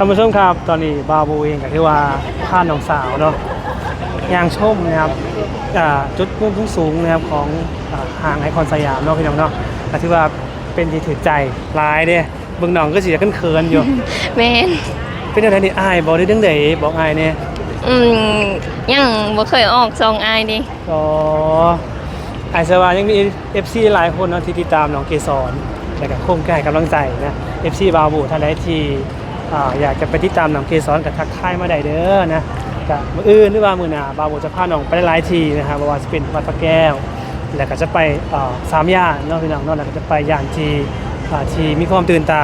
ท่านผู้ชมครับตอนนี้บาบูเองก็คือว่าพาน้องสาวเนาะยางชมนะครับอ่าจุดมุ่งสูงๆนะครับของอ่าห้างไอคอนสยามเนาะพี่น้องเนาะก็ถือว่าเป็นที่ถือใจหลายเด้เบิ่งน้องก็สิจะเขินๆอยู่แมนเป็นอะไรนี่อายบอกได้เรื่องใดบอกอายเนี่ยอืมยังบ่เคยออกซองอายดิอ๋ออายสวายังมี FC หลายคนเนาะที่ติดตามน้องเกสรและก็โครงการให้กำลังใจนะ FC บาบูท่านใดที่ อ่าอยากจะไปติดตามน้องเกสรกับทักทายมาได้เด้อนะกับมืออื่นหรือว่ามือหน้าบาบูจะพาน้องไปหลายๆทีนะครับบ่ว่าจะเป็นวัดพระแก้ว แล้วก็จะไปอ่าสามย่านเนาะพี่น้องเนาะแล้วก็จะไปย่านที่อ่าที่มีความตื่นตา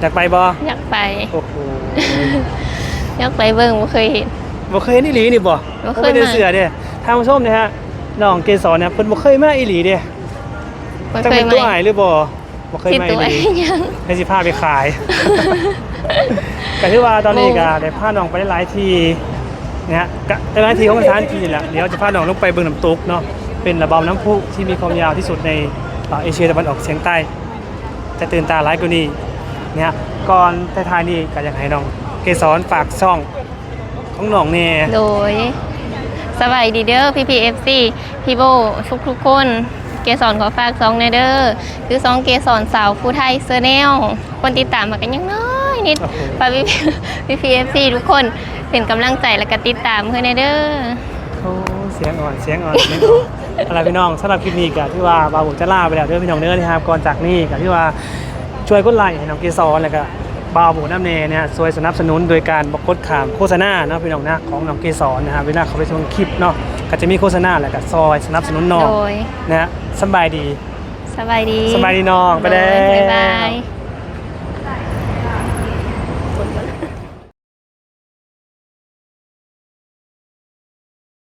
อยากไปบ่อยากไปโอ้โหอยากไปเบิ่งบ่เคยเห็นบ่เคยเห็นอีหลีนี่บ่บ่เคยได้มาเสือเด้ทางผู้ชมนะฮะน้องเกสรเนี่ยเพิ่นบ่เคยมาอีหลีเด้บ่จังเคยเป็นไหมตัวอายหรือบ่ บ่เคยคิดมาอีตัวหลียังให้สิพาไปขายก็ถือว่าตอนนี้ก็ได้พาน้องไปหลายที่นะฮะก็แต่ละที่ของสถานที่นี่แหละเดี๋ยวจะพาน้องลงไปเบิ่งน้ำตกเนาะเป็นระบำน้ำพุที่มีความยาวที่สุดในเอ่อเอเชียตะวันออกเฉียงใต้จะตื่นตาหลายกว่านี้เนี่ยก่อนท้ายๆนี่ก็อยากให้น้องเกสรฝากช่องของน้องแน่โดยสบายดีเด้อพี่พีเอฟซีพี่โบทุกทุกๆคน เกสรขอฝากซองในเด้อคือซองเกสรสาวผู้ไทยเซอร์แนลคนติดตามมากันยังน้อยนิดโอ้โหฝากพี่พี่พีเอฟซีทุกคนเป็นกำลังใจและก็ติดตามเพื่อนในเด้อโอ้เสียงอ่อนเสียงอ่อนเสียงอ่อนอะไรพี่น้องสำหรับคลิปนี้ก็ที่ว่าบาบุจะล่าไปแล้วเด้อพี่น้องเด้อนะครับก่อนจากนี้ก็ที่ว่าช่วยกดไลค์ให้น้องเกสรแล้วก็บาบุน้ำเนเนี่ยช่วยสนับสนุนโดยการบอกกดขามโฆษณาเนาะพี่น้องนะของน้องเกสรนะครับเวลาเขาไปชมคลิปเนาะ ก็จะมีโฆษณาแล้วก็ซอยสนับสนุนน้องโดยนะฮะสำบายดีสบายดีสบายดีน้องไปแล้วบ๊ายบาย